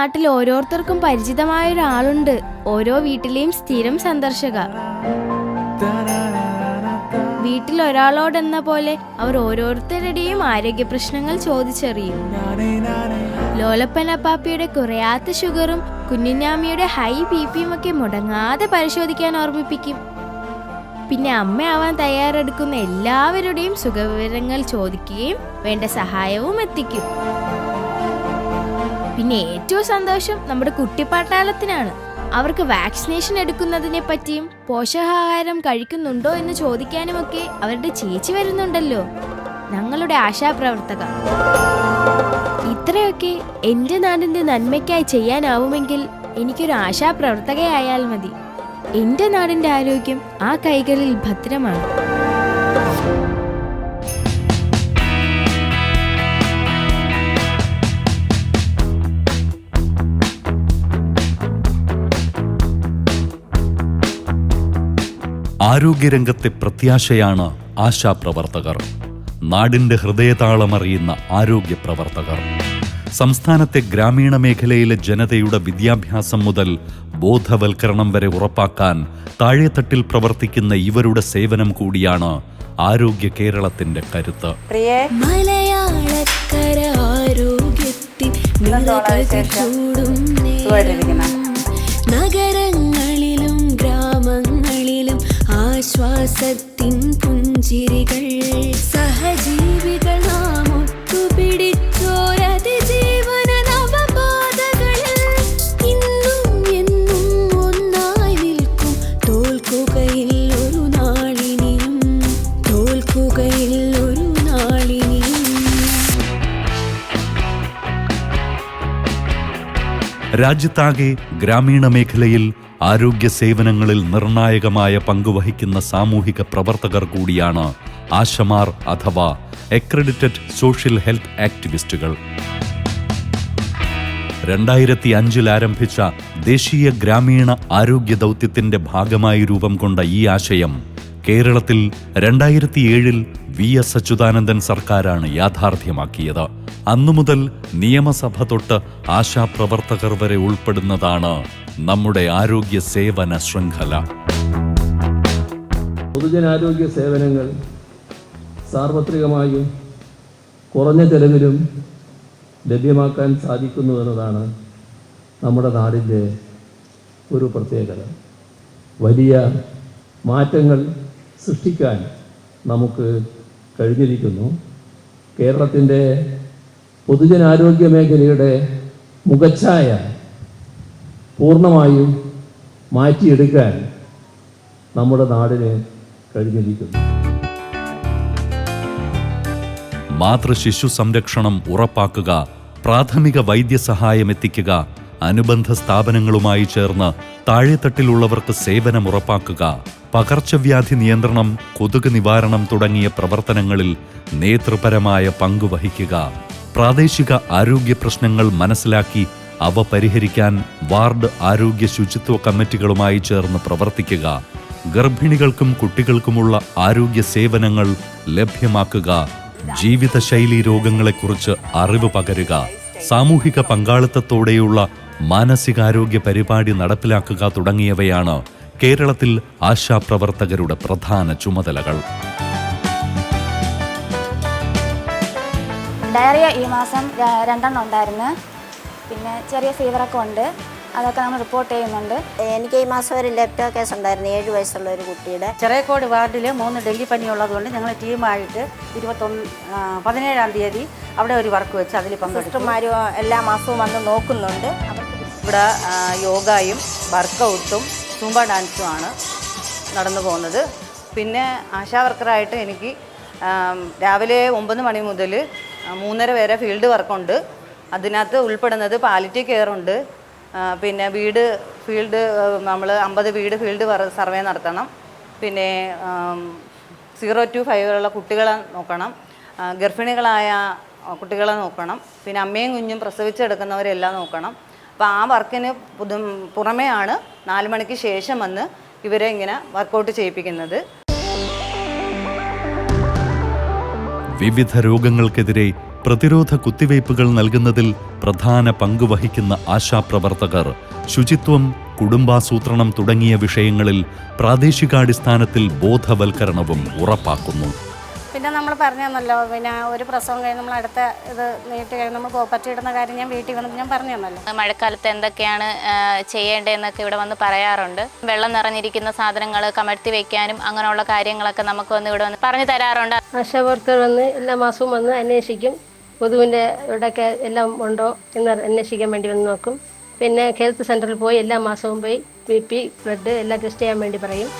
നാട്ടിൽ ഓരോരുത്തർക്കും പരിചിതമായ ഒരാളുണ്ട് ഓരോ വീട്ടിലെയും സ്ഥിരം സന്ദർശക. വീട്ടിൽ ഒരാളോടെന്ന പോലെ അവർ ഓരോരുത്തരുടെയും ആരോഗ്യ പ്രശ്നങ്ങൾ ചോദിച്ചറിയും. ലോലപ്പനപ്പാപ്പിയുടെ കുറയാത്ത ഷുഗറും കുഞ്ഞിനാമിയുടെ ഹൈ ബി പിയും ഒക്കെ മുടങ്ങാതെ പരിശോധിക്കാൻ ഓർമ്മിപ്പിക്കും. പിന്നെ അമ്മയാവാൻ തയ്യാറെടുക്കുന്ന എല്ലാവരുടെയും സുഖവിവരങ്ങൾ ചോദിക്കുകയും വേണ്ട സഹായവും എത്തിക്കും. പിന്നെ ഏറ്റവും സന്തോഷം നമ്മുടെ കുട്ടിപ്പാട്ടാളത്തിനാണ്. അവർക്ക് വാക്സിനേഷൻ എടുക്കുന്നതിനെ പറ്റിയും പോഷകാഹാരം കഴിക്കുന്നുണ്ടോ എന്ന് ചോദിക്കാനുമൊക്കെ അവരുടെ ചേച്ചി വരുന്നുണ്ടല്ലോ. ഞങ്ങളുടെ ആശാപ്രവർത്തക. ഇത്രയൊക്കെ എന്റെ നാടിന്റെ നന്മയ്ക്കായി ചെയ്യാനാവുമെങ്കിൽ എനിക്കൊരു ആശാപ്രവർത്തകയായാൽ മതി. എന്റെ നാടിന്റെ ആരോഗ്യം ആ കൈകളിൽ ഭദ്രമാണ്. ആരോഗ്യരംഗത്തെ പ്രത്യാശയാണ് ആശാപ്രവർത്തകർ നാടിന്റെ ഹൃദയതാളമറിയുന്ന ആരോഗ്യ പ്രവർത്തകർ. സംസ്ഥാനത്തെ ഗ്രാമീണ മേഖലയിലെ ജനതയുടെ വിദ്യാഭ്യാസം മുതൽ ബോധവൽക്കരണം വരെ ഉറപ്പാക്കാൻ താഴെത്തട്ടിൽ പ്രവർത്തിക്കുന്ന ഇവരുടെ സേവനം കൂടിയാണ് ആരോഗ്യ കേരളത്തിന്റെ കരുത്ത്. പ്രിയേ. ആശ്വാസത്തിൻ പുഞ്ചിരികൾ സഹജീവികൾ നാം ഒത്തുപിടിച്ചോരതിജീവന രാജ്യത്താകെ ഗ്രാമീണ മേഖലയിൽ ആരോഗ്യ സേവനങ്ങളിൽ നിർണായകമായ പങ്കുവഹിക്കുന്ന സാമൂഹിക പ്രവർത്തകർ കൂടിയാണ് ആശമാർ അഥവാ എക്രഡിറ്റഡ് സോഷ്യൽ ഹെൽത്ത് ആക്ടിവിസ്റ്റുകൾ രണ്ടായിരത്തി അഞ്ചിൽ ആരംഭിച്ച ദേശീയ ഗ്രാമീണ ആരോഗ്യ ദൗത്യത്തിന്റെ ഭാഗമായി രൂപം കൊണ്ട ഈ ആശയം കേരളത്തിൽ രണ്ടായിരത്തി ഏഴിൽ വി എസ് അച്യുതാനന്ദൻ സർക്കാരാണ് യാഥാർത്ഥ്യമാക്കിയത്. അന്നു മുതൽ നിയമസഭ തൊട്ട് ആശാപ്രവർത്തകർ വരെ ഉൾപ്പെടുന്നതാണ് നമ്മുടെ ആരോഗ്യ സേവന ശൃംഖല. പൊതുജനാരോഗ്യ സേവനങ്ങൾ സാർവത്രികമായും കുറഞ്ഞ ചെലവിലും ലഭ്യമാക്കാൻ സാധിക്കുന്നു എന്നതാണ് നമ്മുടെ നാടിന്റെ ഒരു പ്രത്യേകത. വലിയ മാറ്റങ്ങൾ സൃഷ്ടിക്കാൻ നമുക്ക് കഴിഞ്ഞിരിക്കുന്നു. കേരളത്തിന്റെ പൊതുജനാരോഗ്യ മേഖലയുടെ മുഖച്ഛായ പൂർണമായും മാറ്റിയെടുക്കാൻ നമ്മുടെ നാടിന് കഴിഞ്ഞിരിക്കുന്നു. മാതൃശിശു സംരക്ഷണം ഉറപ്പാക്കുക പ്രാഥമിക വൈദ്യസഹായം എത്തിക്കുക അനുബന്ധ സ്ഥാപനങ്ങളുമായി ചേർന്ന് താഴെത്തട്ടിലുള്ളവർക്ക് സേവനം ഉറപ്പാക്കുക. പകർച്ചവ്യാധി നിയന്ത്രണം കൊതുക് നിവാരണം തുടങ്ങിയ പ്രവർത്തനങ്ങളിൽ നേതൃപരമായ പങ്കുവഹിക്കുക പ്രാദേശിക ആരോഗ്യ പ്രശ്നങ്ങൾ മനസ്സിലാക്കി അവ പരിഹരിക്കാൻ വാർഡ് ആരോഗ്യ ശുചിത്വ കമ്മിറ്റികളുമായി ചേർന്ന് പ്രവർത്തിക്കുക. ഗർഭിണികൾക്കും കുട്ടികൾക്കുമുള്ള ആരോഗ്യ സേവനങ്ങൾ ലഭ്യമാക്കുക. ജീവിതശൈലി രോഗങ്ങളെക്കുറിച്ച് അറിവ് പകരുക. സാമൂഹിക പങ്കാളിത്തത്തോടെയുള്ള മാനസികാരോഗ്യ പരിപാടി നടപ്പിലാക്കുക തുടങ്ങിയവയാണ് കേരളത്തിൽ ആശാപ്രവർത്തകരുടെ പ്രധാന ചുമതലകൾ. ഡയറിയ ഈ മാസം രണ്ടെണ്ണം ഉണ്ടായിരുന്നു. പിന്നെ ചെറിയ ഫീവറൊക്കെ ഉണ്ട്. അതൊക്കെ നമ്മൾ റിപ്പോർട്ട് ചെയ്യുന്നുണ്ട്. എനിക്ക് ഈ മാസം ഒരു ലെപ്റ്റോ കേസ് ഉണ്ടായിരുന്നു. ഏഴ് വയസ്സുള്ള ഒരു കുട്ടിയുടെ. ചെറിയക്കോട് വാർഡിൽ മൂന്ന് ഡെങ്കിപ്പനി ഉള്ളതുകൊണ്ട് ഞങ്ങൾ ടീമായിട്ട് ഇരുപത്തൊന്ന് ആ, പതിനേഴാം തീയതി അവിടെ ഒരു വർക്ക് വെച്ച് അതിൽ പങ്കെടുത്തുമാരും എല്ലാ മാസവും വന്ന് നോക്കുന്നുണ്ട്. ഇവിടെ യോഗയും വർക്കൗട്ടും സൂമ്പ ഡാൻസുമാണ് നടന്നു പോകുന്നത്. പിന്നെ ആശാ വർക്കറായിട്ട് എനിക്ക് രാവിലെ ഒമ്പത് മണി മുതൽ മൂന്നര വരെ ഫീൽഡ് വർക്കുണ്ട്. അതിനകത്ത് ഉൾപ്പെടുന്നത് പാലിറ്റി കെയർ ഉണ്ട്. പിന്നെ വീട് ഫീൽഡ് നമ്മൾ അമ്പത് വീട് ഫീൽഡ് സർവേ നടത്തണം. പിന്നെ സീറോ ടു ഫൈവ് ഉള്ള കുട്ടികളെ നോക്കണം. ഗർഭിണികളായ കുട്ടികളെ നോക്കണം. പിന്നെ അമ്മയും കുഞ്ഞും പ്രസവിച്ചെടുക്കുന്നവരെല്ലാം നോക്കണം. അപ്പോൾ ആ വർക്കിന് പുതു പുറമെയാണ് നാല് മണിക്ക് ശേഷം വന്ന് ഇവരെ ഇങ്ങനെ വർക്കൗട്ട് ചെയ്യിപ്പിക്കുന്നത്. വിവിധ രോഗങ്ങൾക്കെതിരെ പ്രതിരോധ കുത്തിവയ്പ്പുകൾ നൽകുന്നതിൽ പ്രധാന പങ്ക് വഹിക്കുന്ന ആശാപ്രവർത്തകർ ശുചിത്വം കുടുംബാസൂത്രണം തുടങ്ങിയ വിഷയങ്ങളിൽ പ്രാദേശികാടിസ്ഥാനത്തിൽ ബോധവൽക്കരണവും ഉറപ്പാക്കുന്നു. പിന്നെ നമ്മൾ പറഞ്ഞു തന്നല്ലോ പിന്നെ ഒരു പ്രസവം കഴിഞ്ഞ് നമ്മൾ അടുത്ത ഇത് നീട്ടി കഴിഞ്ഞ് നമ്മൾ കോപ്പറ്റി ഇടുന്ന കാര്യം ഞാൻ വീട്ടിൽ വന്നപ്പോൾ ഞാൻ പറഞ്ഞു തന്നല്ലോ മഴക്കാലത്ത് എന്തൊക്കെയാണ് ചെയ്യേണ്ടതെന്നൊക്കെ ഇവിടെ വന്ന് പറയാറുണ്ട്. വെള്ളം നിറഞ്ഞിരിക്കുന്ന സാധനങ്ങൾ കമഴ്ത്തി വെക്കാനും അങ്ങനെയുള്ള കാര്യങ്ങളൊക്കെ നമുക്ക് വന്ന് ഇവിടെ വന്ന് പറഞ്ഞു തരാറുണ്ട്. ആശാവർക്കർ വന്ന് എല്ലാ മാസവും വന്ന് അന്വേഷിക്കും. കൊതുവിന്റെ ഇവിടെയൊക്കെ എല്ലാം ഉണ്ടോ എന്ന് അന്വേഷിക്കാൻ വേണ്ടി വന്ന് നോക്കും. പിന്നെ ഹെൽത്ത് സെന്ററിൽ പോയി എല്ലാ മാസവും പോയി ബി പി ബ്ലഡ് എല്ലാം ടെസ്റ്റ് ചെയ്യാൻ വേണ്ടി പറയും.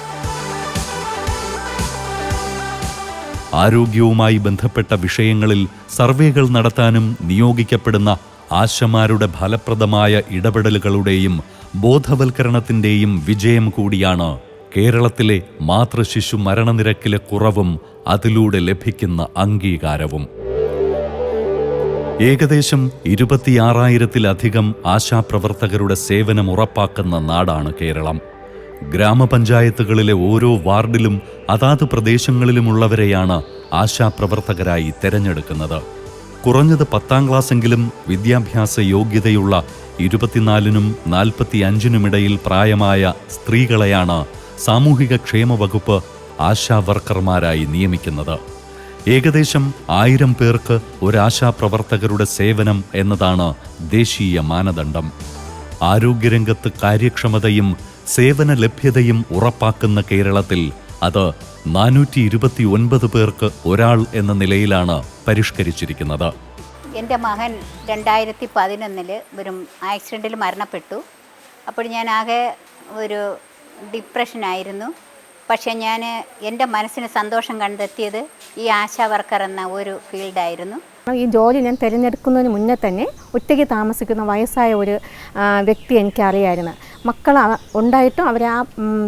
ആരോഗ്യവുമായി ബന്ധപ്പെട്ട വിഷയങ്ങളിൽ സർവേകൾ നടത്താനും നിയോഗിക്കപ്പെടുന്ന ആശമാരുടെ ഫലപ്രദമായ ഇടപെടലുകളുടെയും ബോധവൽക്കരണത്തിന്റെയും വിജയം കൂടിയാണ് കേരളത്തിലെ മാതൃശിശു മരണനിരക്കിലെ കുറവും അതിലൂടെ ലഭിക്കുന്ന അംഗീകാരവും. ഏകദേശം ഇരുപത്തിയാറായിരത്തിലധികം ആശാപ്രവർത്തകരുടെ സേവനം ഉറപ്പാക്കുന്ന നാടാണ് കേരളം. ഗ്രാമപഞ്ചായത്തുകളിലെ ഓരോ വാർഡിലും അതാത് പ്രദേശങ്ങളിലുമുള്ളവരെയാണ് ആശാപ്രവർത്തകരായി തെരഞ്ഞെടുക്കുന്നത്. കുറഞ്ഞത് പത്താം ക്ലാസ്സെങ്കിലും വിദ്യാഭ്യാസ യോഗ്യതയുള്ള ഇരുപത്തിനാലിനും നാൽപ്പത്തിയഞ്ചിനുമിടയിൽ പ്രായമായ സ്ത്രീകളെയാണ് സാമൂഹിക ക്ഷേമ വകുപ്പ് ആശാ വർക്കർമാരായി നിയമിക്കുന്നത്. ഏകദേശം ആയിരം പേർക്ക് ഒരാശാപ്രവർത്തകരുടെ സേവനം എന്നതാണ് ദേശീയ മാനദണ്ഡം. ആരോഗ്യരംഗത്ത് കാര്യക്ഷമതയും സേവന ലഭ്യതയും ഉറപ്പാക്കുന്ന കേരളത്തിൽ അത് നാനൂറ്റി ഇരുപത്തി ഒൻപത് പേർക്ക് ഒരാൾ എന്ന നിലയിലാണ് പരിഷ്കരിച്ചിരിക്കുന്നത്. എന്റെ മകൻ രണ്ടായിരത്തി പതിനൊന്നിൽ ഒരു ആക്സിഡന്റിൽ മരണപ്പെട്ടു. അപ്പോൾ ഞാൻ ആകെ ഒരു ഡിപ്രഷനായിരുന്നു പക്ഷേ ഞാൻ എന്റെ മനസ്സിന് സന്തോഷം കണ്ടെത്തിയത് ഈ ആശാ വർക്കർ എന്ന ഒരു ഫീൽഡായിരുന്നു ഈ ജോലി ഞാൻ തിരഞ്ഞെടുക്കുന്നതിന് മുന്നേ തന്നെ ഒറ്റയ്ക്ക് താമസിക്കുന്ന വയസ്സായ ഒരു വ്യക്തി എനിക്കറിയായിരുന്നു. മക്കൾ ഉണ്ടായിട്ടും അവർ ആ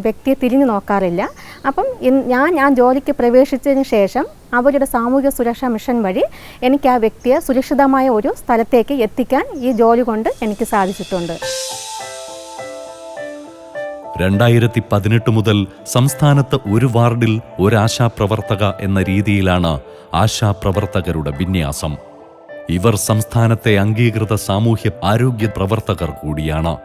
വ്യക്തിയെ തിരിഞ്ഞു നോക്കാറില്ല. അപ്പം ഞാൻ ഞാൻ ജോലിക്ക് പ്രവേശിച്ചതിന് ശേഷം അവരുടെ സാമൂഹിക സുരക്ഷാ മിഷൻ വഴി എനിക്ക് ആ വ്യക്തിയെ സുരക്ഷിതമായ ഒരു സ്ഥലത്തേക്ക് എത്തിക്കാൻ ഈ ജോലി കൊണ്ട് എനിക്ക് സാധിച്ചിട്ടുണ്ട്. രണ്ടായിരത്തി പതിനെട്ട് മുതൽ സംസ്ഥാനത്ത് ഒരു വാർഡിൽ ഒരു ആശാപ്രവർത്തക എന്ന രീതിയിലാണ് ആശാപ്രവർത്തകരുടെ വിന്യാസം. ഇവർ സംസ്ഥാനത്തെ അംഗീകൃത സാമൂഹ്യ ആരോഗ്യ പ്രവർത്തകർ കൂടിയാണ്.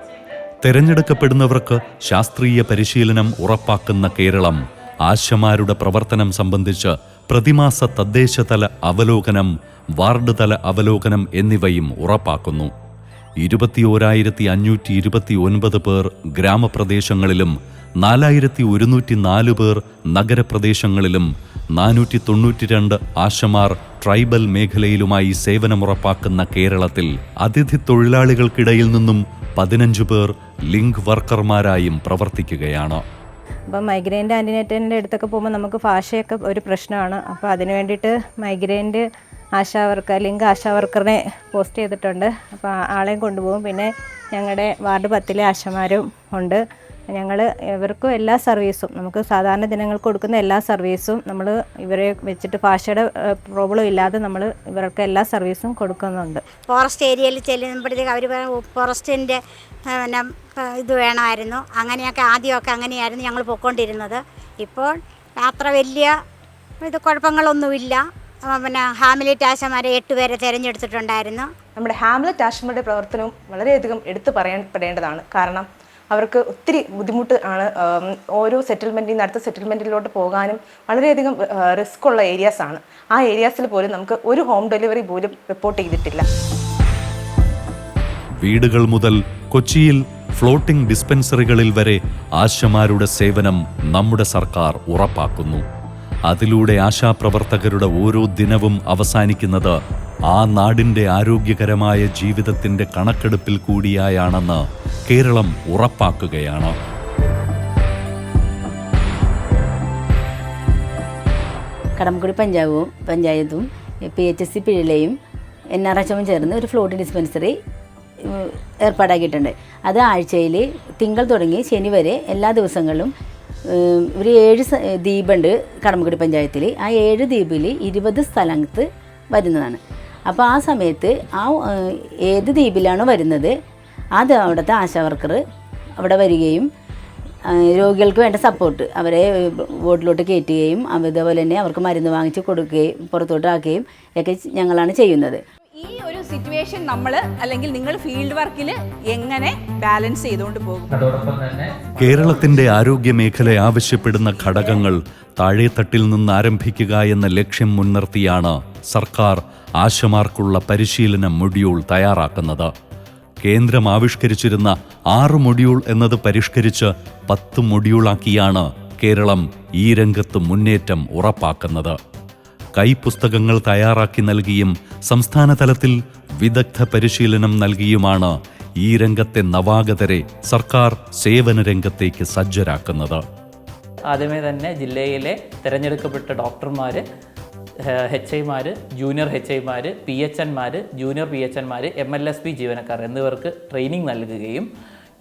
തെരഞ്ഞെടുക്കപ്പെടുന്നവർക്ക് ശാസ്ത്രീയ പരിശീലനം ഉറപ്പാക്കുന്ന കേരളം ആശമാരുടെ പ്രവർത്തനം സംബന്ധിച്ച് പ്രതിമാസ തദ്ദേശതല അവലോകനം വാർഡ് തല അവലോകനം എന്നിവയും ഉറപ്പാക്കുന്നു. ഇരുപത്തിയോരായിരത്തി അഞ്ഞൂറ്റി ഇരുപത്തി ഒൻപത് പേർ ഗ്രാമപ്രദേശങ്ങളിലും നാലായിരത്തി ഒരുന്നൂറ്റി നാല് പേർ നഗരപ്രദേശങ്ങളിലും നാനൂറ്റി തൊണ്ണൂറ്റി രണ്ട് ആശമാർ ട്രൈബൽ മേഖലയിലുമായി സേവനമുറപ്പാക്കുന്ന കേരളത്തിൽ അതിഥി തൊഴിലാളികൾക്കിടയിൽ നിന്നും പതിനഞ്ച് പേർ ലിങ്ക് വർക്കർമാരായും പ്രവർത്തിക്കുകയാണ്. അപ്പം മൈഗ്രെയിന്റെ ആന്റിനേറ്റന്റെ അടുത്തൊക്കെ പോകുമ്പോൾ നമുക്ക് ഭാഷയൊക്കെ ഒരു പ്രശ്നമാണ്. അപ്പോൾ അതിന് വേണ്ടിയിട്ട് മൈഗ്രെയിന്റെ ആശാ വർക്കർ ലിങ്ക് ആശാവർക്കറിനെ പോസ്റ്റ് ചെയ്തിട്ടുണ്ട്. അപ്പോൾ ആളെയും കൊണ്ടുപോകും. പിന്നെ ഞങ്ങളുടെ വാർഡ് പത്തിലെ ആശമാരും ഉണ്ട്. ഞങ്ങൾ ഇവർക്കും എല്ലാ സർവീസും നമുക്ക് സാധാരണ ജനങ്ങൾക്ക് കൊടുക്കുന്ന എല്ലാ സർവീസും നമ്മൾ ഇവരെ വെച്ചിട്ട് ഭാഷയുടെ പ്രോബ്ലം ഇല്ലാതെ നമ്മൾ ഇവർക്ക് എല്ലാ സർവീസും കൊടുക്കുന്നുണ്ട്. ഫോറസ്റ്റ് ഏരിയയിൽ ചെല്ലുമ്പോഴത്തേക്ക് അവർ ഫോറസ്റ്റിന്റെ പിന്നെ ഇത് വേണമായിരുന്നു. അങ്ങനെയൊക്കെ ആദ്യമൊക്കെ അങ്ങനെയായിരുന്നു ഞങ്ങൾ പോയിക്കൊണ്ടിരുന്നത്. ഇപ്പോൾ അത്ര വലിയ ഇത് കുഴപ്പങ്ങളൊന്നുമില്ല. പിന്നെ ഹാമിലിറ്റ് ആശമാരെ എട്ടുപേരെ തിരഞ്ഞെടുത്തിട്ടുണ്ടായിരുന്നു. നമ്മുടെ ഹാമിലറ്റ് ആശമാരുടെ പ്രവർത്തനവും വളരെയധികം എടുത്തു പറയപ്പെടേണ്ടതാണ് കാരണം അവർക്ക് ഒത്തിരി ബുദ്ധിമുട്ട് ആണ് ഓരോ സെറ്റിൽമെന്റിൽ നിന്ന് അടുത്ത സെറ്റിൽമെന്റിലോട്ട് പോകാനും വളരെയധികം റിസ്ക് ഉള്ള ഏരിയാസ് ആണ്. ആ ഏരിയാസിൽ പോലും നമുക്ക് ഒരു ഹോം ഡെലിവറി പോലും റിപ്പോർട്ട് ചെയ്തിട്ടില്ല. വീടുകൾ മുതൽ കൊച്ചിയിൽ ഫ്ലോട്ടിംഗ് ഡിസ്പെൻസറികളിൽ വരെ ആശമാരുടെ സേവനം നമ്മുടെ സർക്കാർ ഉറപ്പാക്കുന്നു. അതിലൂടെ ആശാപ്രവർത്തകരുടെ ഓരോ ദിനവും അവസാനിക്കുന്നത് ആ നാടിന്റെ ആരോഗ്യകരമായ ജീവിതത്തിന്റെ കണക്കെടുപ്പിൽ കൂടിയായാണെന്ന് കേരളം ഉറപ്പാക്കുകയാണ്. കടമ്പക്കുടി പഞ്ചായവും പഞ്ചായത്തും പി എച്ച് എസ് സി പിഴലയും എൻ ആർ എച്ച് എമ്മും ചേർന്ന് ഒരു ഫ്ലോട്ട് ഡിസ്പെൻസറി ഏർപ്പാടാക്കിയിട്ടുണ്ട്. അത് ആഴ്ചയിൽ തിങ്കൾ തുടങ്ങി ശനി വരെ എല്ലാ ദിവസങ്ങളിലും ഒരു ഏഴ് ദ്വീപുണ്ട് കടമ്പക്കുടി പഞ്ചായത്തിൽ ആ ഏഴ് ദ്വീപിൽ ഇരുപത് സ്ഥലത്ത് വരുന്നതാണ്. അപ്പോൾ ആ സമയത്ത് ആ ഏത് ദ്വീപിലാണോ വരുന്നത് അത് അവിടുത്തെ ആശാവർക്കർ അവിടെ വരികയും രോഗികൾക്ക് വേണ്ട സപ്പോർട്ട് അവരെ വോട്ടിലോട്ട് കയറ്റുകയും അതുപോലെ തന്നെ അവർക്ക് മരുന്ന് വാങ്ങിച്ച് കൊടുക്കുകയും പുറത്തോട്ട് ആക്കുകയും ഒക്കെ ഞങ്ങളാണ് ചെയ്യുന്നത്. ഈ ഒരു സിറ്റുവേഷൻ നമ്മൾ അല്ലെങ്കിൽ നിങ്ങൾ ഫീൽഡ് വർക്കിൽ എങ്ങനെ ബാലൻസ് ചെയ്തുകൊണ്ട് പോകും? കേരളത്തിന്റെ ആരോഗ്യ മേഖല ആവശ്യപ്പെടുന്ന ഘടകങ്ങൾ താഴെത്തട്ടിൽ നിന്ന് ആരംഭിക്കുക എന്ന ലക്ഷ്യം മുൻനിർത്തിയാണ് സർക്കാർ ആശമാർക്കുള്ള പരിശീലന മൊഡ്യൂൾ തയ്യാറാക്കുന്നത്. കേന്ദ്രം ആവിഷ്കരിച്ചിരുന്ന ആറ് മൊഡ്യൂൾ എന്നത് പരിഷ്കരിച്ച് പത്ത് മൊഡ്യൂളാക്കിയാണ് കേരളം ഈ രംഗത്ത് മുന്നേറ്റം ഉറപ്പാക്കുന്നത്. കൈപ്പുസ്തകങ്ങൾ തയ്യാറാക്കി നൽകിയും സംസ്ഥാന തലത്തിൽ വിദഗ്ധ പരിശീലനം നൽകിയുമാണ് ഈ രംഗത്തെ നവാഗതരെ സർക്കാർ സേവന രംഗത്തേക്ക് സജ്ജരാക്കുന്നത്. ആദ്യമേ തന്നെ ജില്ലയിലെ തിരഞ്ഞെടുക്കപ്പെട്ട ഡോക്ടർമാർ എച്ച് ഐമാർ ജൂനിയർ എച്ച് ഐമാർ പി എച്ച് എൻമാർ ജൂനിയർ പി എച്ച് എൻമാർ എം എൽ എസ് പി ജീവനക്കാർ എന്നിവർക്ക് ട്രെയിനിങ് നൽകുകയും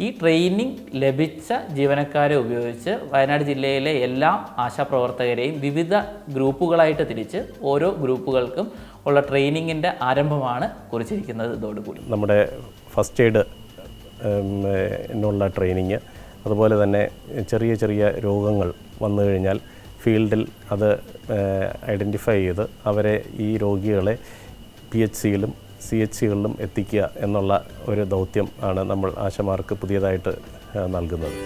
ഈ ട്രെയിനിങ് ലഭിച്ച ജീവനക്കാരെ ഉപയോഗിച്ച് വയനാട് ജില്ലയിലെ എല്ലാ ആശാപ്രവർത്തകരെയും വിവിധ ഗ്രൂപ്പുകളായിട്ട് തിരിച്ച് ഓരോ ഗ്രൂപ്പുകൾക്കും ഉള്ള ട്രെയിനിങ്ങിന്റെ ആരംഭമാണ് കുറിച്ചിരിക്കുന്നത് ഇതോടുകൂടി. നമ്മുടെ ഫസ്റ്റ് എയ്ഡ് എന്നുള്ള ട്രെയിനിങ് അതുപോലെ തന്നെ ചെറിയ ചെറിയ രോഗങ്ങൾ വന്നു കഴിഞ്ഞാൽ ഫീൽഡിൽ അത് ഐഡന്റിഫൈ ചെയ്ത് അവരെ ഈ രോഗികളെ പി എച്ച് സിയിലും സി എച്ച് സികളിലും എത്തിക്കുക എന്നുള്ള ഒരു ദൗത്യം ആണ് നമ്മൾ ആശമാർക്ക് പുതിയതായിട്ട് നൽകുന്നത്.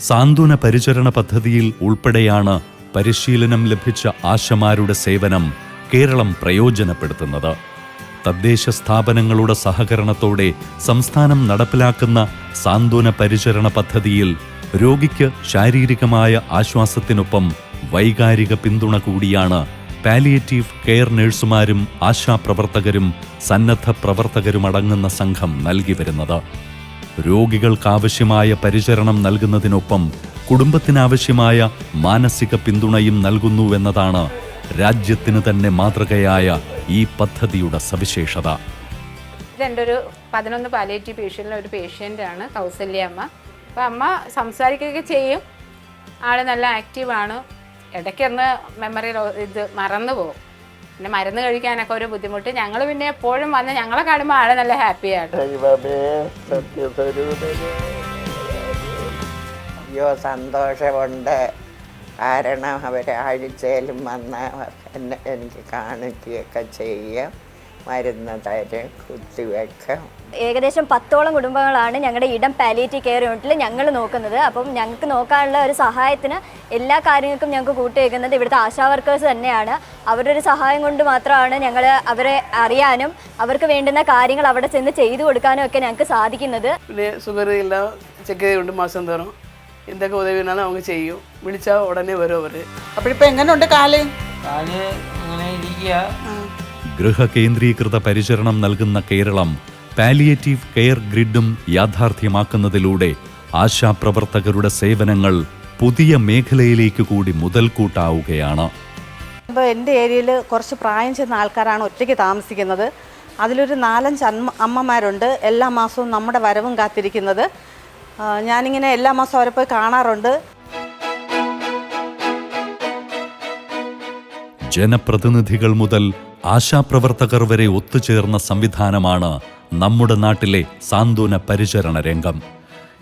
സാന്ത്വന പരിചരണ പദ്ധതിയിൽ ഉൾപ്പെടെയാണ് പരിശീലനം ലഭിച്ച ആശമാരുടെ സേവനം കേരളം പ്രയോജനപ്പെടുത്തുന്നത്. തദ്ദേശ സ്ഥാപനങ്ങളുടെ സഹകരണത്തോടെ സംസ്ഥാനം നടപ്പിലാക്കുന്ന സാന്ത്വന പരിചരണ പദ്ധതിയിൽ രോഗിക്ക് ശാരീരികമായ ആശ്വാസത്തിനൊപ്പം വൈകാരിക പിന്തുണ കൂടിയാണ് പാലിയേറ്റീവ് കെയർ നഴ്സുമാരും ആശാപ്രവർത്തകരും സന്നദ്ധ പ്രവർത്തകരും അടങ്ങുന്ന സംഘം നൽകി വരുന്നത്. രോഗികൾക്കാവശ്യമായ പരിചരണം നൽകുന്നതിനൊപ്പം കുടുംബത്തിനാവശ്യമായ മാനസിക പിന്തുണയും നൽകുന്നുവെന്നതാണ് രാജ്യത്തിന് തന്നെ മാതൃകയായ ഈ പദ്ധതിയുടെ സവിശേഷത. ഇതെന്റെ ഒരു പതിനൊന്ന് പാലിയേറ്റീവ് പേഷ്യന്റിലെ ഒരു പേഷ്യന്റാണ് കൗസല്യ അമ്മ. അപ്പം അമ്മ സംസാരിക്കുകയൊക്കെ ചെയ്യും. ആൾ നല്ല ആക്റ്റീവാണ് ഇടയ്ക്കൊന്ന് മെമ്മറി ഇത് മറന്നു പോകും. പിന്നെ മരുന്ന് കഴിക്കാനൊക്കെ ഒരു ബുദ്ധിമുട്ട്. ഞങ്ങൾ പിന്നെ എപ്പോഴും വന്ന് ഞങ്ങളെ കാണുമ്പോൾ ആളെ നല്ല ഹാപ്പി അയ്യോ സന്തോഷമുണ്ട്. കാരണം അവർ ആഴ്ചയിലും വന്ന് എന്നെ എനിക്ക് കാണിക്കുകയൊക്കെ ചെയ്യും. മരുന്ന് തരും കുത്തിവെക്കും ഏകദേശം പത്തോളം കുടുംബങ്ങളാണ് ഞങ്ങളുടെ ഇടം പാലിയേറ്റീവ് കെയർ യൂണിറ്റിൽ ഞങ്ങൾ നോക്കുന്നത് അപ്പം ഞങ്ങൾക്ക് നോക്കാനുള്ള ഒരു സഹായത്തിന് എല്ലാ കാര്യങ്ങൾക്കും ഞങ്ങൾക്ക് കൂട്ടുവെക്കുന്നത് ഇവിടുത്തെ ആശാ വർക്കേഴ്സ് തന്നെയാണ് അവരുടെ ഒരു സഹായം കൊണ്ട് മാത്രമാണ് ഞങ്ങൾ അവരെ അറിയാനും അവർക്ക് വേണ്ടുന്ന കാര്യങ്ങൾ അവിടെ ചെന്ന് ചെയ്തു കൊടുക്കാനും ഒക്കെ ഞങ്ങൾക്ക് സാധിക്കുന്നത് പിന്നെ ഷുഗർ എല്ലാം ചെക്ക് ചെയ്തുകൊണ്ട് മാസം തോറും എന്തൊക്കെ ഉദവി വേണാലും அவங்க ചെയ്യും വിളിച്ചാൽ ഉടനെ വരും അവർ അപ്പോഴിപ്പോൾ എങ്ങനെയുണ്ട് കാല് കാല് ഇങ്ങനെ ഇരിക്കുക ഗൃഹകേന്ദ്രീകൃത പരിചരണം നൽകുന്ന കേരളം പാലിയേറ്റീവ് കെയർ ഗ്രിഡും യാഥാർത്ഥ്യമാക്കുന്നതിലൂടെ ആശാപ്രവർത്തകരുടെ സേവനങ്ങൾ പുതിയ മേഖലയിലേക്ക് കൂടി മുതൽക്കൂട്ടാവുകയാണ്. ഇപ്പോൾ എന്റെ ഏരിയയിൽ കുറച്ച് പ്രായം ചെന്ന ആൾക്കാരാണ് ഒറ്റയ്ക്ക് താമസിക്കുന്നത്. അതിലൊരു നാലഞ്ച് അമ്മ അമ്മമാരുണ്ട്. എല്ലാ മാസവും നമ്മുടെ വരവും കാത്തിരിക്കുന്നത്. ഞാനിങ്ങനെ എല്ലാ മാസവും അവരെ പോയി കാണാറുണ്ട്. ജനപ്രതിനിധികൾ മുതൽ ആശാപ്രവർത്തകർ വരെ ഒത്തുചേർന്ന സംവിധാനമാണ് നമ്മുടെ നാട്ടിലെ സാന്ത്വന പരിചരണ രംഗം.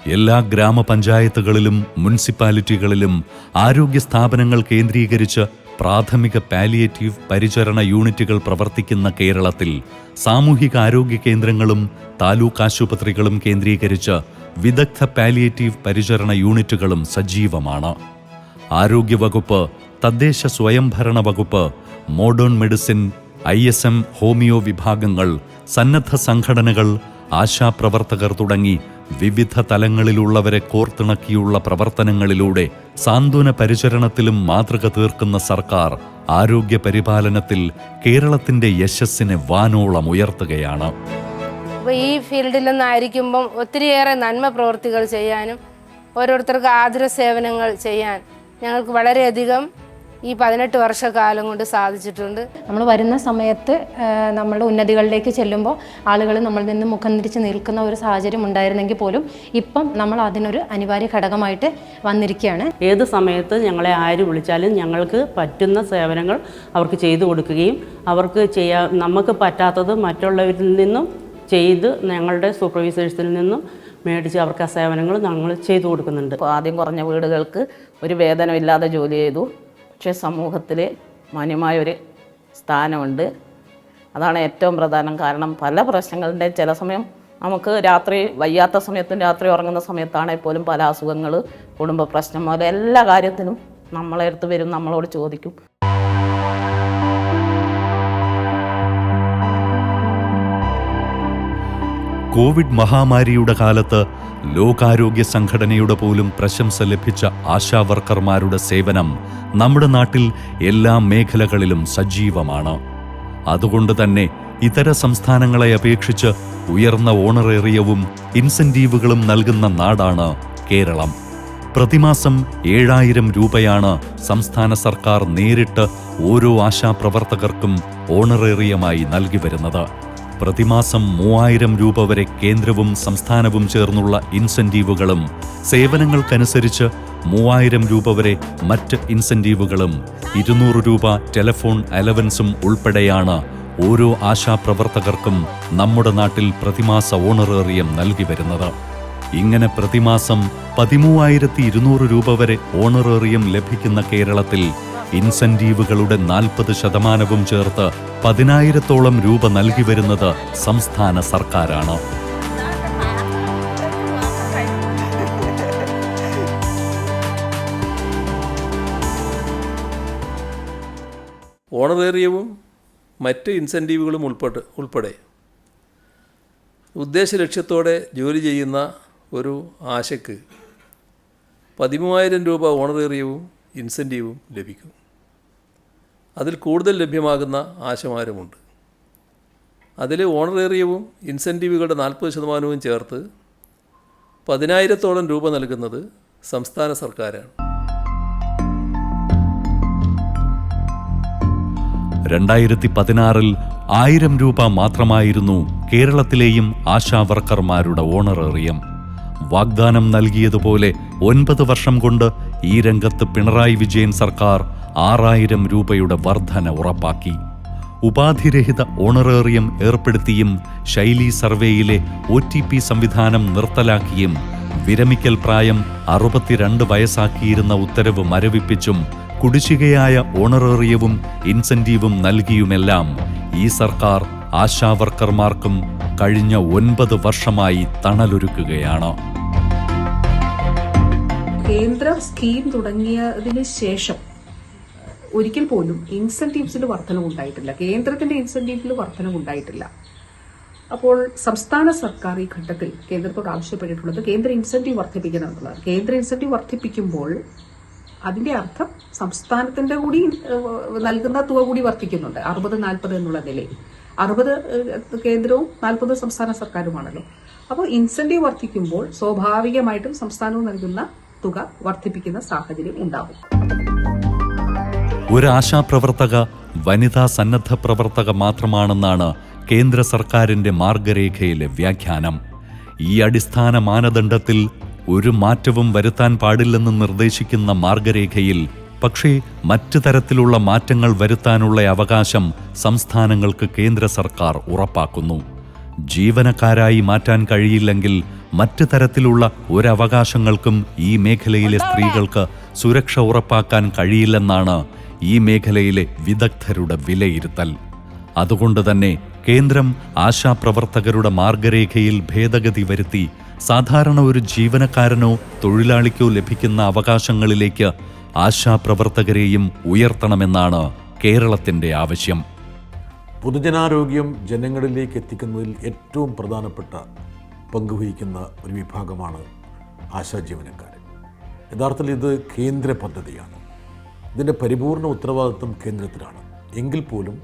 എല്ലാ ഗ്രാമപഞ്ചായത്തുകളിലും മുനിസിപ്പാലിറ്റികളിലും ആരോഗ്യ സ്ഥാപനങ്ങൾ കേന്ദ്രീകരിച്ച് പ്രാഥമിക പാലിയേറ്റീവ് പരിചരണ യൂണിറ്റുകൾ പ്രവർത്തിക്കുന്ന കേരളത്തിൽ സാമൂഹിക ആരോഗ്യ കേന്ദ്രങ്ങളും താലൂക്ക് ആശുപത്രികളും കേന്ദ്രീകരിച്ച് വിദഗ്ധ പാലിയേറ്റീവ് പരിചരണ യൂണിറ്റുകളും സജീവമാണ്. ആരോഗ്യവകുപ്പ് തദ്ദേശ സ്വയംഭരണ വകുപ്പ് modern medicine I S M homoeo വിഭാഗങ്ങൾ സന്നദ്ധ സംഘടനകൾ ആശാപ്രവർത്തകർ തുടങ്ങി വിവിധ തലങ്ങളിലുള്ളവരെ കോർത്തിണക്കിയുള്ള പ്രവർത്തനങ്ങളിലൂടെ സാന്ത്വന പരിചരണത്തിലും മാതൃക തീർക്കുന്ന സർക്കാർ ആരോഗ്യ പരിപാലനത്തിൽ കേരളത്തിന്റെ യശസ്സിനെ വാനോളം ഉയർത്തുകയാണ്. ഈ ഫീൽഡിൽ നിന്നായിരിക്കുമ്പം ഒത്തിരിയേറെ നന്മ പ്രവൃത്തികൾ ചെയ്യാനും ഓരോരുത്തർക്ക് ആതുര സേവനങ്ങൾ ചെയ്യാൻ ഞങ്ങൾക്ക് വളരെയധികം ഈ പതിനെട്ട് വർഷക്കാലം കൊണ്ട് സാധിച്ചിട്ടുണ്ട്. നമ്മൾ വരുന്ന സമയത്ത് നമ്മൾ ഉന്നതികളിലേക്ക് ചെല്ലുമ്പോൾ ആളുകൾ നമ്മളിൽ നിന്ന് മുഖം തിരിച്ച് നിൽക്കുന്ന ഒരു സാഹചര്യം ഉണ്ടായിരുന്നെങ്കിൽ പോലും ഇപ്പം നമ്മൾ അതിനൊരു അനിവാര്യ ഘടകമായിട്ട് വന്നിരിക്കുകയാണ്. ഏത് സമയത്ത് ഞങ്ങളെ ആര് വിളിച്ചാലും ഞങ്ങൾക്ക് പറ്റുന്ന സേവനങ്ങൾ അവർക്ക് ചെയ്തു കൊടുക്കുകയും അവർക്ക് ചെയ്യാ നമുക്ക് പറ്റാത്തത് മറ്റുള്ളവരിൽ നിന്നും ചെയ്ത് ഞങ്ങളുടെ സൂപ്പർവൈസേഴ്സിൽ നിന്നും മേടിച്ച് അവർക്ക് ആ സേവനങ്ങൾ ഞങ്ങൾ ചെയ്തു കൊടുക്കുന്നുണ്ട്. ആദ്യം കുറഞ്ഞ വീടുകൾക്ക് ഒരു വേതനമില്ലാതെ ജോലി ചെയ്തു. പക്ഷേ സമൂഹത്തിൽ മാന്യമായൊരു സ്ഥാനമുണ്ട്. അതാണ് ഏറ്റവും പ്രധാനം. കാരണം പല പ്രശ്നങ്ങളുടെ ചില സമയം നമുക്ക് രാത്രി വയ്യാത്ത സമയത്തും രാത്രി ഉറങ്ങുന്ന സമയത്താണെങ്കിൽ പോലും പല അസുഖങ്ങൾ കുടുംബ പ്രശ്നം പോലെ എല്ലാ കാര്യത്തിനും നമ്മളെ അടുത്ത് വരും നമ്മളോട് ചോദിക്കും. കോവിഡ് മഹാമാരിയുടെ കാലത്ത് ലോകാരോഗ്യ സംഘടനയുടെ പോലും പ്രശംസ ലഭിച്ച ആശാവർക്കർമാരുടെ സേവനം നമ്മുടെ നാട്ടിൽ എല്ലാ മേഖലകളിലും സജീവമാണ്. അതുകൊണ്ട് തന്നെ ഇതര സംസ്ഥാനങ്ങളെ അപേക്ഷിച്ച് ഉയർന്ന ഓണറേറിയവും ഇൻസെന്റീവുകളും നൽകുന്ന നാടാണ് കേരളം. പ്രതിമാസം ഏഴായിരം രൂപയാണ് സംസ്ഥാന സർക്കാർ നേരിട്ട് ഓരോ ആശാപ്രവർത്തകർക്കും ഓണറേറിയമായി നൽകി വരുന്നത്. പ്രതിമാസം മൂവായിരം രൂപ വരെ കേന്ദ്രവും സംസ്ഥാനവും ചേർന്നുള്ള ഇൻസെന്റീവുകളും സേവനങ്ങൾക്കനുസരിച്ച് മൂവായിരം രൂപ വരെ മറ്റ് ഇൻസെന്റീവുകളും ഇരുന്നൂറ് രൂപ ടെലഫോൺ അലവൻസും ഉൾപ്പെടെയാണ് ഓരോ ആശാപ്രവർത്തകർക്കും നമ്മുടെ നാട്ടിൽ പ്രതിമാസ ഓണറേറിയം നൽകി വരുന്നത്. ഇങ്ങനെ പ്രതിമാസം പതിമൂവായിരത്തി ഇരുന്നൂറ് രൂപ വരെ ഓണറേറിയം ലഭിക്കുന്ന കേരളത്തിൽ ഇൻസെന്റീവുകളുടെ നാൽപ്പത് ശതമാനവും ചേർത്ത് പതിനായിരത്തോളം രൂപ നൽകി വരുന്നത് സംസ്ഥാന സർക്കാരാണ്. ഓണറേറിയവും മറ്റ് ഇൻസെന്റീവുകളും ഉൾപ്പെട്ട് ഉൾപ്പെടെ ഉദ്ദേശ ലക്ഷ്യത്തോടെ ജോലി ചെയ്യുന്ന ഒരു ആശയ്ക്ക് പതിമൂവായിരം രൂപ ഓണറേറിയവും ഇൻസെന്റീവും ലഭിക്കും. അതിൽ കൂടുതൽ ലഭ്യമാകുന്ന ആശമാരുമുണ്ട്. അതിൽ ഓണറേറിയവും ഇൻസെന്റീവുകളുടെ നാൽപ്പത് ശതമാനവും ചേർത്ത് പതിനായിരത്തോളം രൂപ നൽകുന്നത് സംസ്ഥാന സർക്കാരാണ്. രണ്ടായിരത്തി പതിനാറിൽ ആയിരം രൂപ മാത്രമായിരുന്നു കേരളത്തിലെയും ആശാവർക്കർമാരുടെ ഓണറേറിയം. വാഗ്ദാനം നൽകിയതുപോലെ ഒൻപത് വർഷം കൊണ്ട് ഈ രംഗത്ത് പിണറായി വിജയൻ സർക്കാർ ആറായിരം രൂപയുടെ വർധന ഉറപ്പാക്കി. ഉപാധിരഹിത ഓണറേറിയം ഏർപ്പെടുത്തിയും ശൈലി സർവേയിലെ ഒ ടി പി സംവിധാനം നിർത്തലാക്കിയും വിരമിക്കൽ പ്രായം അറുപത്തിരണ്ട് വയസ്സാക്കിയിരുന്ന ഉത്തരവ് മരവിപ്പിച്ചും കുടിശ്ശികയായ ഓണറേറിയവും ഇൻസെന്റീവും നൽകിയുമെല്ലാം ഈ സർക്കാർ ആശാവർക്കർമാർക്കും കഴിഞ്ഞ ഒൻപത് വർഷമായി തണലൊരുക്കുകയാണ്. കേന്ദ്ര സ്കീം തുടങ്ങിയതിന് ശേഷം ഒരിക്കൽ പോലും ഇൻസെന്റീവ്സിൽ വർധനവുണ്ടായിട്ടില്ല കേന്ദ്രത്തിന്റെ ഇൻസെന്റീവിൽ വർധനവുണ്ടായിട്ടില്ല അപ്പോൾ സംസ്ഥാന സർക്കാർ ഈ ഘട്ടത്തിൽ കേന്ദ്രത്തോട് ആവശ്യപ്പെട്ടിട്ടുള്ളത് കേന്ദ്ര ഇൻസെന്റീവ് വർദ്ധിപ്പിക്കണം എന്നുള്ളതാണ്. കേന്ദ്ര ഇൻസെന്റീവ് വർദ്ധിപ്പിക്കുമ്പോൾ അതിന്റെ അർത്ഥം സംസ്ഥാനത്തിന്റെ കൂടി നൽകുന്ന തുക കൂടി വർദ്ധിക്കുന്നുണ്ട്. അറുപത് നാൽപ്പത് എന്നുള്ള നിലയിൽ. അറുപത് കേന്ദ്രവും നാൽപ്പത് സംസ്ഥാന സർക്കാരുമാണല്ലോ. അപ്പോൾ ഇൻസെന്റീവ് വർദ്ധിക്കുമ്പോൾ സ്വാഭാവികമായിട്ടും സംസ്ഥാനവും നൽകുന്ന തുക വർദ്ധിപ്പിക്കുന്ന സാഹചര്യം ഉണ്ടാകും. ഒരു ആശാപ്രവർത്തക വനിതാ സന്നദ്ധ പ്രവർത്തക മാത്രമാണെന്നാണ് കേന്ദ്ര സർക്കാരിന്റെ മാർഗരേഖയിലെ വ്യാഖ്യാനം. ഈ അടിസ്ഥാന മാനദണ്ഡത്തിൽ ഒരു മാറ്റവും വരുത്താൻ പാടില്ലെന്ന് നിർദ്ദേശിക്കുന്ന മാർഗരേഖയിൽ പക്ഷേ മറ്റു തരത്തിലുള്ള മാറ്റങ്ങൾ വരുത്താനുള്ള അവകാശം സംസ്ഥാനങ്ങൾക്ക് കേന്ദ്ര സർക്കാർ ഉറപ്പാക്കുന്നു. ജീവനക്കാരായി മാറ്റാൻ കഴിയില്ലെങ്കിൽ മറ്റു തരത്തിലുള്ള ഒരവകാശങ്ങൾക്കും ഈ മേഖലയിലെ സ്ത്രീകൾക്ക് സുരക്ഷ ഉറപ്പാക്കാൻ കഴിയില്ലെന്നാണ് ഈ മേഖലയിലെ വിദഗ്ധരുടെ വിലയിരുത്തൽ. അതുകൊണ്ട് തന്നെ കേന്ദ്രം ആശാപ്രവർത്തകരുടെ മാർഗരേഖയിൽ ഭേദഗതി വരുത്തി സാധാരണ ഒരു ജീവനക്കാരനോ തൊഴിലാളിക്കോ ലഭിക്കുന്ന അവകാശങ്ങളിലേക്ക് ആശാപ്രവർത്തകരെയും ഉയർത്തണമെന്നാണ് കേരളത്തിന്റെ ആവശ്യം. പൊതുജനാരോഗ്യം ജനങ്ങളിലേക്ക് എത്തിക്കുന്നതിൽ ഏറ്റവും പ്രധാനപ്പെട്ട പങ്കുവഹിക്കുന്ന ഒരു വിഭാഗമാണ് ആശാ ജീവനക്കാർ യഥാർത്ഥത്തിൽ ഇത് കേന്ദ്ര പദ്ധതിയാണ്. ഇതിന്റെ പരിപൂർണ ഉത്തരവാദിത്വം കേന്ദ്രത്തിലാണ്. എങ്കിൽ പോലും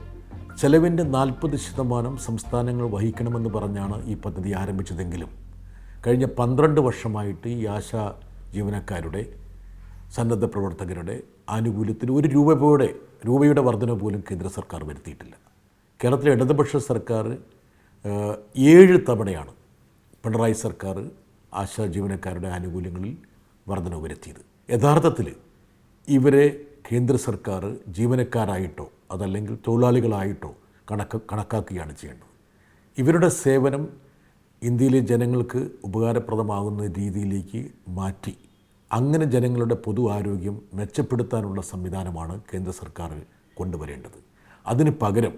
ചെലവിന്റെ നാൽപ്പത് ശതമാനം സംസ്ഥാനങ്ങൾ വഹിക്കണമെന്ന് പറഞ്ഞാണ് ഈ പദ്ധതി ആരംഭിച്ചതെങ്കിലും കഴിഞ്ഞ പന്ത്രണ്ട് വർഷമായിട്ട് ഈ ആശാ ജീവനക്കാരുടെ സന്നദ്ധ പ്രവർത്തകരുടെ ആനുകൂല്യത്തിൽ ഒരു രൂപയുടെ രൂപയുടെ വർധന പോലും കേന്ദ്ര സർക്കാർ വരുത്തിയിട്ടില്ല. കേരളത്തിലെ ഇടതുപക്ഷ സർക്കാർ ഏഴ് തവണയാണ് പിണറായി സർക്കാർ ആശാ ജീവനക്കാരുടെ ആനുകൂല്യങ്ങളിൽ വർധന വരുത്തിയത് യഥാർത്ഥത്തിൽ ഇവരെ കേന്ദ്ര സർക്കാർ ജീവനക്കാരായിട്ടോ അതല്ലെങ്കിൽ തൊഴിലാളികളായിട്ടോ കണക്ക് കണക്കാക്കുകയാണ് ചെയ്യേണ്ടത്. ഇവരുടെ സേവനം ഇന്ത്യയിലെ ജനങ്ങൾക്ക് ഉപകാരപ്രദമാകുന്ന രീതിയിലേക്ക് മാറ്റി അങ്ങനെ ജനങ്ങളുടെ പൊതു ആരോഗ്യം മെച്ചപ്പെടുത്താനുള്ള സംവിധാനമാണ് കേന്ദ്ര സർക്കാർ കൊണ്ടുവരേണ്ടത്. അതിന് പകരം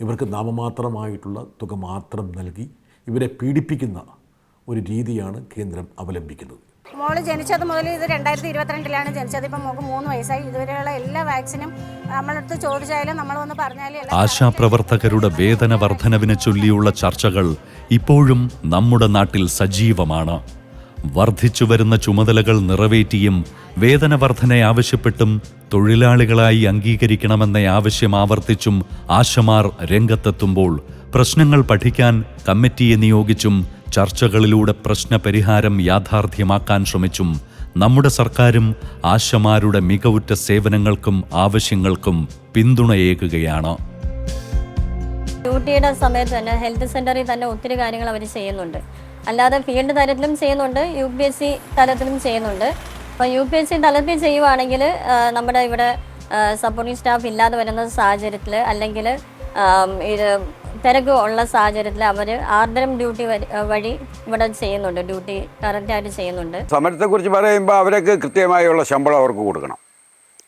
ഇവർക്ക് നാമമാത്രമായിട്ടുള്ള തുക മാത്രം നൽകി ഇവരെ പീഡിപ്പിക്കുന്ന ഒരു രീതിയാണ് കേന്ദ്രം അവലംബിക്കുന്നത്. മോൾ ജനിച്ചത് മുതൽ ഇത് രണ്ടായിരത്തി ഇരുപത്തിരണ്ടിലാണ് ജനിച്ചത്. ഇപ്പം മോൾക്ക് മൂന്ന് വയസ്സായി. ഇതുവരെയുള്ള എല്ലാ വാക്സിനും നമ്മളടുത്ത് ചോദിച്ചാലും നമ്മൾ ഒന്ന് പറഞ്ഞാലും ആശാപ്രവർത്തകരുടെ വേതന വർധനവിനെ ചൊല്ലിയുള്ള ചർച്ചകൾ ഇപ്പോഴും നമ്മുടെ നാട്ടിൽ സജീവമാണ്. വർദ്ധിച്ചു വരുന്ന ചുമതലകൾ നിറവേറ്റിയും വേതന വർധന ആവശ്യപ്പെട്ടും തൊഴിലാളികളായി അംഗീകരിക്കണമെന്ന ആവശ്യം ആവർത്തിച്ചും ആശമാർ രംഗത്തെത്തുമ്പോൾ പ്രശ്നങ്ങൾ പഠിക്കാൻ കമ്മിറ്റിയെ നിയോഗിച്ചും ചർച്ചകളിലൂടെ പ്രശ്നപരിഹാരം യാഥാർത്ഥ്യമാക്കാൻ ശ്രമിച്ചും നമ്മുടെ സർക്കാരും ആശമാരുടെ മികവുറ്റ സേവനങ്ങൾക്കും ആവശ്യങ്ങൾക്കും പിന്തുണയേകുകയാണ്. ഡ്യൂട്ടിയുടെ സമയത്ത് തന്നെ ഹെൽത്ത് സെന്ററിൽ തന്നെ ഒത്തിരി കാര്യങ്ങൾ അവർ ചെയ്യുന്നുണ്ട്. അല്ലാതെ ഫീൽഡ് തലത്തിലും ചെയ്യുന്നുണ്ട് യു പി എസ് സി തലത്തിലും ചെയ്യുന്നുണ്ട്. അപ്പോൾ യു പി എസ് സി തലത്തിൽ ചെയ്യുവാണെങ്കിൽ നമ്മുടെ ഇവിടെ സപ്പോർട്ടിംഗ് സ്റ്റാഫ് ഇല്ലാതെ വരുന്ന സാഹചര്യത്തിൽ അല്ലെങ്കിൽ ഇത് തിരക്ക് ഉള്ള സാഹചര്യത്തിൽ അവർ ആർദ്രം ഡ്യൂട്ടി വഴി ഇവിടെ ചെയ്യുന്നുണ്ട് ഡ്യൂട്ടി കറക്റ്റായിട്ട് ചെയ്യുന്നുണ്ട്. സമരത്തെക്കുറിച്ച് പറയുമ്പോൾ അവർക്ക് കൃത്യമായുള്ള ശമ്പളം അവർക്ക് കൊടുക്കണം.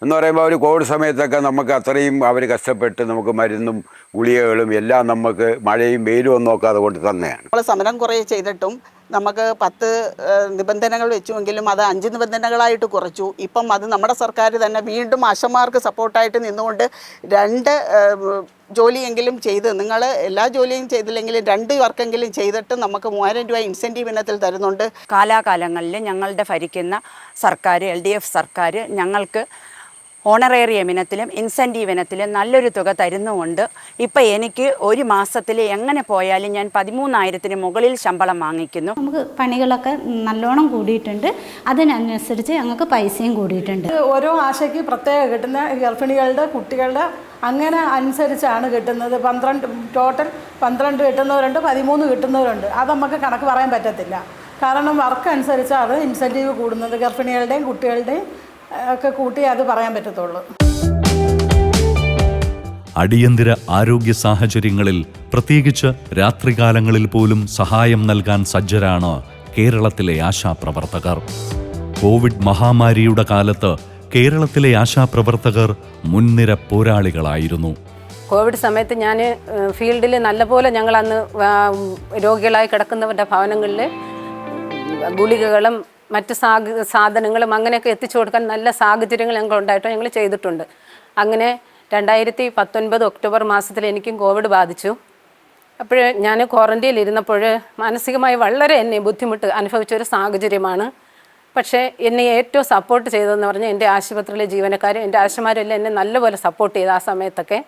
എന്ന് പറയുമ്പോൾ അവർ കോവിഡ് സമയത്തൊക്കെ നമുക്ക് അത്രയും അവർ കഷ്ടപ്പെട്ട് നമുക്ക് മരുന്നും ഗുളികകളും എല്ലാം നമുക്ക് മഴയും വെയിലും ഒന്നും നോക്കാതെ കൊണ്ട് തന്നെയാണ്. നമ്മൾ സമരം കുറേ ചെയ്തിട്ടും നമുക്ക് പത്ത് നിബന്ധനകൾ വെച്ചുവെങ്കിലും അത് അഞ്ച് നിബന്ധനകളായിട്ട് കുറച്ചു. ഇപ്പം അത് നമ്മുടെ സർക്കാർ തന്നെ വീണ്ടും ആശമാർക്ക് സപ്പോർട്ടായിട്ട് നിന്നുകൊണ്ട് രണ്ട് ജോലിയെങ്കിലും ചെയ്ത് നിങ്ങൾ എല്ലാ ജോലിയും ചെയ്തില്ലെങ്കിലും രണ്ട് വർക്കെങ്കിലും ചെയ്തിട്ട് നമുക്ക് മൂവായിരം രൂപ ഇൻസെന്റീവ് ഇനത്തിൽ തരുന്നുണ്ട്. കാലാകാലങ്ങളിൽ ഞങ്ങളുടെ ഭരിക്കുന്ന സർക്കാർ എൽ ഡി എഫ് സർക്കാർ ഞങ്ങൾക്ക് ഓണറേറിയം ഇനത്തിലും ഇൻസെന്റീവ് ഇനത്തിലും നല്ലൊരു തുക തരുന്നുമുണ്ട്. ഇപ്പം എനിക്ക് ഒരു മാസത്തിൽ എങ്ങനെ പോയാലും ഞാൻ പതിമൂന്നായിരത്തിന് മുകളിൽ ശമ്പളം വാങ്ങിക്കുന്നു. നമുക്ക് പണികളൊക്കെ നല്ലോണം കൂടിയിട്ടുണ്ട്. അതിനനുസരിച്ച് ഞങ്ങൾക്ക് പൈസയും കൂടിയിട്ടുണ്ട്. ഓരോ ആശയ്ക്ക് പ്രത്യേകം കിട്ടുന്ന ഗർഭിണികളുടെ കുട്ടികളുടെ അങ്ങനെ അനുസരിച്ചാണ് കിട്ടുന്നത്. പന്ത്രണ്ട് ടോട്ടൽ പന്ത്രണ്ട് കിട്ടുന്നവരുണ്ട് പതിമൂന്ന് കിട്ടുന്നവരുണ്ട്. അത് നമുക്ക് കണക്ക് പറയാൻ പറ്റത്തില്ല. കാരണം വർക്ക് അനുസരിച്ചാണ് ഇൻസെന്റീവ് കൂടുന്നത് ഗർഭിണികളുടെയും കുട്ടികളുടെയും. ഒക്കെ കൂട്ടി അത് പറയാൻ പറ്റത്തുള്ളൂ. അടിയന്തര ആരോഗ്യ സാഹചര്യങ്ങളിൽ പ്രത്യേകിച്ച് രാത്രികാലങ്ങളിൽ പോലും സഹായം നൽകാൻ സജ്ജരാണ് കേരളത്തിലെ ആശാപ്രവർത്തകർ കോവിഡ് മഹാമാരിയുടെ കാലത്ത് കേരളത്തിലെ ആശാപ്രവർത്തകർ മുൻനിര പോരാളികളായിരുന്നു. കോവിഡ് സമയത്ത് ഞാൻ ഫീൽഡിൽ നല്ലപോലെ ഞങ്ങൾ അന്ന് രോഗികളായി കിടക്കുന്നവരുടെ ഭവനങ്ങളിൽ ഗുളികകളും മറ്റ് സാഗ് സാധനങ്ങളും അങ്ങനെയൊക്കെ എത്തിച്ചു കൊടുക്കാൻ നല്ല സാഹചര്യങ്ങൾ ഞങ്ങൾ ഉണ്ടായിട്ട് ഞങ്ങൾ ചെയ്തിട്ടുണ്ട്. അങ്ങനെ രണ്ടായിരത്തി പത്തൊൻപത് ഒക്ടോബർ മാസത്തിൽ എനിക്കും കോവിഡ് ബാധിച്ചു. അപ്പോൾ ഞാൻ ക്വാറന്റീനിൽ ഇരുന്നപ്പോൾ മാനസികമായി വളരെ എന്നെ ബുദ്ധിമുട്ട് അനുഭവിച്ച ഒരു സാഹചര്യമാണ്. പക്ഷേ എന്നെ ഏറ്റവും സപ്പോർട്ട് ചെയ്തതെന്ന് പറഞ്ഞാൽ എന്റെ ആശുപത്രിയിലെ ജീവനക്കാരും എന്റെ ആശുമാരെല്ലാം എന്നെ നല്ലപോലെ സപ്പോർട്ട് ചെയ്തു ആ സമയത്തൊക്കെ.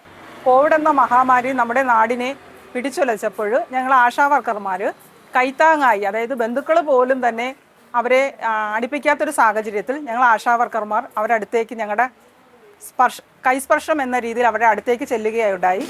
കോവിഡ് എന്ന മഹാമാരി നമ്മുടെ നാടിനെ പിടിച്ചുലച്ചപ്പോൾ ഞങ്ങൾ ആശാ വർക്കർമാർ കൈത്താങ്ങായി അതായത് ബന്ധുക്കൾ പോലും തന്നെ അവരെ അടുപ്പിക്കാത്തൊരു സാഹചര്യത്തിൽ ഞങ്ങൾ ആശാ വർക്കർമാർ അവരുടെ അടുത്തേക്ക് ഞങ്ങളുടെ സ്പർശ കൈസ്പർശം എന്ന രീതിയിൽ അവരുടെ അടുത്തേക്ക് ചെല്ലുകയുണ്ടായി.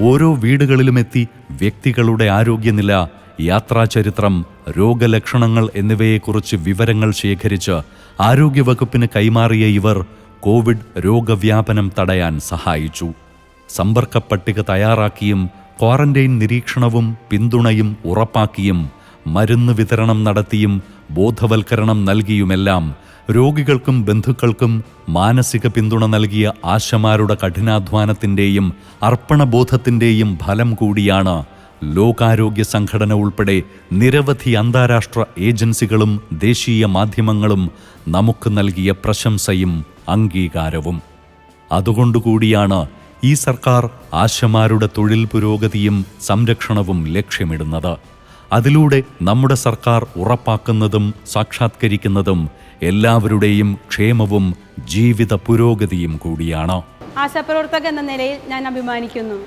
ഓരോ വീടുകളിലും എത്തി വ്യക്തികളുടെ ആരോഗ്യനില യാത്രാചരിത്രം രോഗലക്ഷണങ്ങൾ എന്നിവയെക്കുറിച്ച് വിവരങ്ങൾ ശേഖരിച്ച് ആരോഗ്യവകുപ്പിന് കൈമാറിയ ഇവർ കോവിഡ് രോഗവ്യാപനം തടയാൻ സഹായിച്ചു. സമ്പർക്ക പട്ടിക തയ്യാറാക്കിയും ക്വാറന്റൈൻ നിരീക്ഷണവും പിന്തുണയും ഉറപ്പാക്കിയും മരുന്ന് വിതരണം നടത്തിയും ബോധവൽക്കരണം നൽകിയുമെല്ലാം രോഗികൾക്കും ബന്ധുക്കൾക്കും മാനസിക പിന്തുണ നൽകിയ ആശമാരുടെ കഠിനാധ്വാനത്തിന്റെയും അർപ്പണബോധത്തിന്റെയും ഫലം കൂടിയാണ് ലോകാരോഗ്യ സംഘടന ഉൾപ്പെടെ നിരവധി അന്താരാഷ്ട്ര ഏജൻസികളും ദേശീയ മാധ്യമങ്ങളും നമുക്ക് നൽകിയ പ്രശംസയും അംഗീകാരവും. അതുകൊണ്ടുകൂടിയാണ് ഈ സർക്കാർ ആശമാരുടെ തൊഴിൽ പുരോഗതിയും സംരക്ഷണവും ലക്ഷ്യമിടുന്നത്. അതിലൂടെ നമ്മുടെ സർക്കാർ ഉറപ്പാക്കുന്നതും സാക്ഷാത്കരിക്കുന്നതും എല്ലാവരുടെയും ക്ഷേമവും ജീവിത പുരോഗതിയും കൂടിയാണ്. ആശാപ്രവർത്തക എന്ന നിലയിൽ ഞാൻ അഭിമാനിക്കുന്നു.